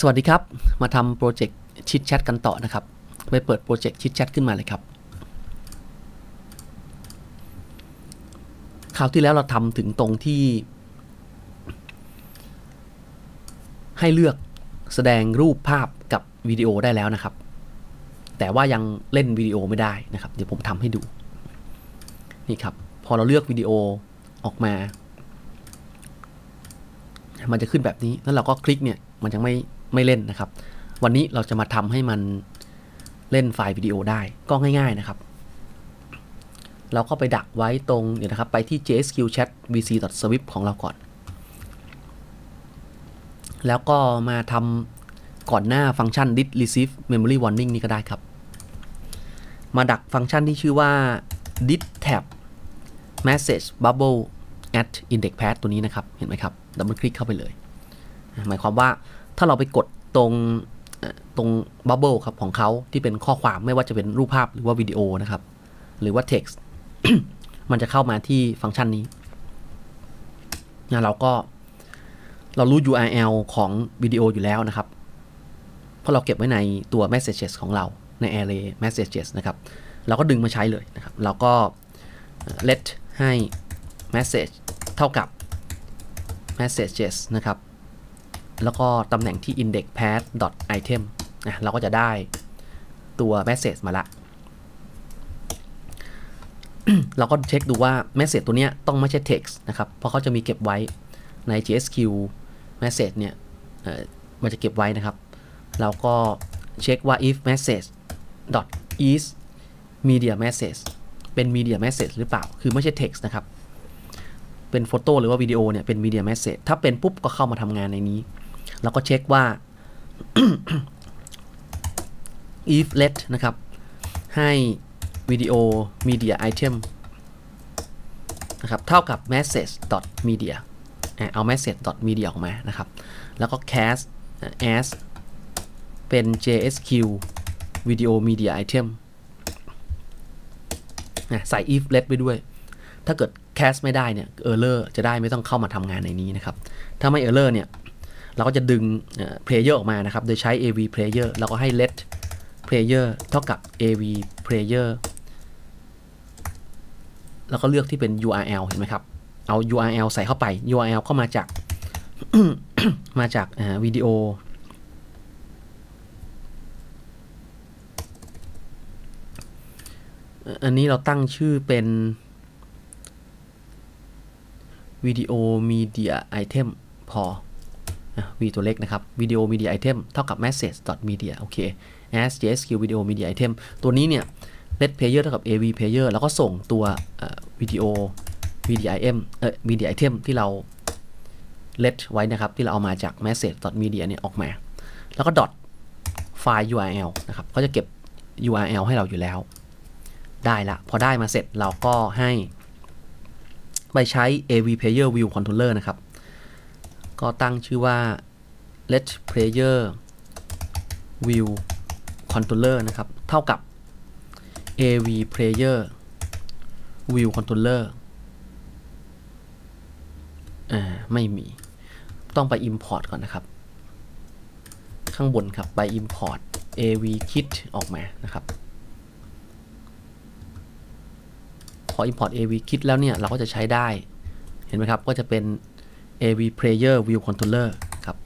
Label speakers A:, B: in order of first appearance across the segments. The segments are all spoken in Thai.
A: สวัสดีครับ มาทำโปรเจกต์ชิดแชทกันต่อนะครับ ไปเปิดโปรเจกต์ชิดแชทขึ้นมาเลยครับ คราวที่แล้วเราทำถึงตรงที่ ให้เลือกแสดงรูปภาพกับวิดีโอได้แล้วนะครับ แต่ว่ายังเล่นวิดีโอไม่ได้นะครับ เดี๋ยวผมทำให้ดู นี่ครับ พอเราเลือกวิดีโอออกมา มันจะขึ้นแบบนี้ แล้วเราก็คลิกเนี่ย มันจะไม่ ไม่เล่นนะครับ วันนี้เราจะมาทำให้มันเล่นไฟล์วิดีโอได้ก็ง่าย ๆนะครับ เราก็ไปดักไว้ตรงเดี๋ยนะครับ ไปที่ JSQ chat vc swift ของเราก่อน แล้วก็มาทำก่อนหน้าฟังก์ชัน did receive memory warning นี่ก็ได้ครับ มาดักฟังก์ชันที่ชื่อว่า did tab message bubble at index path ตัวนี้นะครับ เห็นไหมครับ ดับเบิลคลิกเข้าไปเลย หมายความว่า ถ้าเราไปกดตรงตรงบับเบิลครับของเขาที่เป็นข้อความไม่ว่าจะเป็นรูปภาพหรือว่าวิดีโอนะครับ หรือว่า text มันจะเข้ามาที่ฟังก์ชันนี้นะเราก็เรารู้ URL ของวิดีโออยู่แล้วนะครับ เพราะเราเก็บไว้ในตัว messages ของเราใน array messages นะครับ เราก็ดึงมาใช้เลยนะครับ เราก็ let ให้ message เท่ากับ messages นะครับ แล้วก็ตำแหน่งที่ index path item นะเราก็จะได้ตัว message มาละ เราก็เช็คดูว่า message ตัวเนี้ยต้องไม่ใช่ text นะครับ เพราะเขาจะมีเก็บไว้ใน JSQ message เนี่ยมันจะเก็บไว้นะครับ เราก็เช็คว่า if message dot is media message เป็น media message หรือเปล่า คือไม่ใช่ text นะครับ เป็นโฟโต้หรือว่าวิดีโอเนี่ย เป็น media message ถ้าเป็นปุ๊บก็เข้ามาทำงานในนี้ แล้วก็เช็คว่า if let นะครับ ให้วิดีโอ media item นะครับ เท่ากับ message dot media เอา message dot media ออกมานะครับ แล้วก็ cast as เป็น JSQ video media item นะใส่ if let ไปด้วย ถ้าเกิด cast ไม่ได้เนี่ย error จะได้ไม่ต้องเข้ามาทำงานในนี้นะครับ ถ้าไม่ error เนี่ย เราก็จะดึง player ออกมานะครับ โดยใช้ av player แล้วก็ให้ let player เท่ากับ av player แล้วก็เลือกที่เป็น url เห็นไหมครับ เอา url ใส่เข้าไป url ก็มาจาก มาจากวิดีโออันนี้เราตั้งชื่อเป็นวิดีโอมีเดียไอเทมพอ วีตัวเล็กนะครับวิดีโอมีเดียไอเทมเท่ากับ message media โอเค as JSQ video media item ตัวนี้เนี่ย let player เท่ากับ av player แล้วก็ส่งตัววิดีโอ media item เอ่อ media item ที่เรา let ไว้นะครับ ที่เราเอามาจาก message media เนี่ยออกมา แล้วก็ dot ไฟล์ url นะครับก็จะเก็บ url ให้เราอยู่แล้ว ได้ละ พอได้มาเสร็จเราก็ให้ ไปใช้ AV Player View Controller นะครับ ก็ตั้งชื่อว่า Let Player View Controller นะครับ เท่ากับ AV Player View Controller อ่า ไม่มี ต้องไป Import ก่อนนะครับ ข้างบนครับ ไป Import AV Kit ออกมานะครับ พอ import AV kit แล้วเนี่ย เราก็จะใช้ได้ เห็นไหมครับ ก็จะเป็น AV player view controller ครับ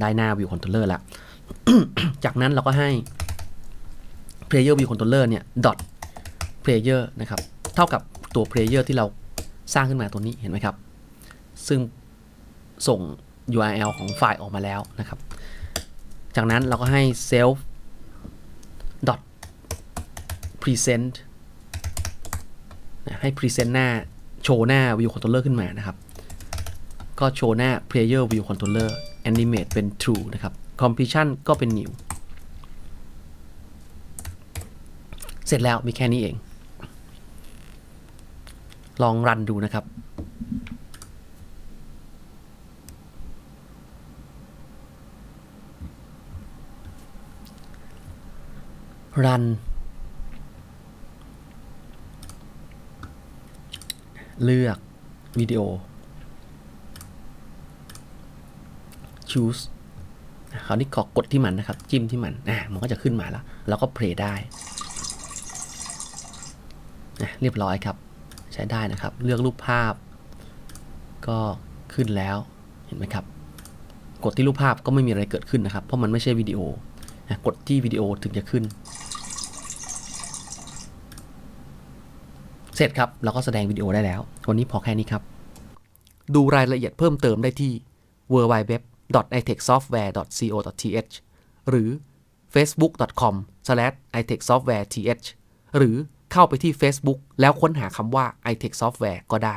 A: ได้หน้า view controller แล้วจากนั้นเราก็ให้ player view controller เนี่ย dot player นะครับ เท่ากับตัว player ที่เราสร้างขึ้นมาตัวนี้เห็นไหมครับ ซึ่งส่ง URL ของไฟล์ออกมาแล้วนะครับ จากนั้นเราก็ให้ self dot present ให้ present หน้า โชว์หน้า view controller ขึ้นมานะครับ ก็โชว์หน้า player view controller animate เป็น true นะครับ completion ก็เป็น new เสร็จแล้วมีแค่นี้เอง ลองรันดูนะครับรัน เลือกวิดีโอ choose คราวนี้ขอกดที่มันนะครับ จิ้มที่มันอ่ามันก็จะขึ้นมาแล้ว แล้วก็เพลย์ได้นะเรียบร้อยครับ ใช้ได้นะครับ เลือกรูปภาพ ก็ขึ้นแล้วเห็นไหมครับ กดที่รูปภาพก็ไม่มีอะไรเกิดขึ้นนะครับ เพราะมันไม่ใช่วิดีโอนะกดที่วิดีโอถึงจะขึ้น เสร็จครับเราก็แสดงวิดีโอได้แล้ว วันนี้พอแค่นี้ครับ ดูรายละเอียดเพิ่มเติมได้ที่ itechsoftware.co.th หรือ facebook.com/itechsoftwareth หรือเข้าไปที่ Facebook แล้วค้นหาคำว่า itech software ก็ได้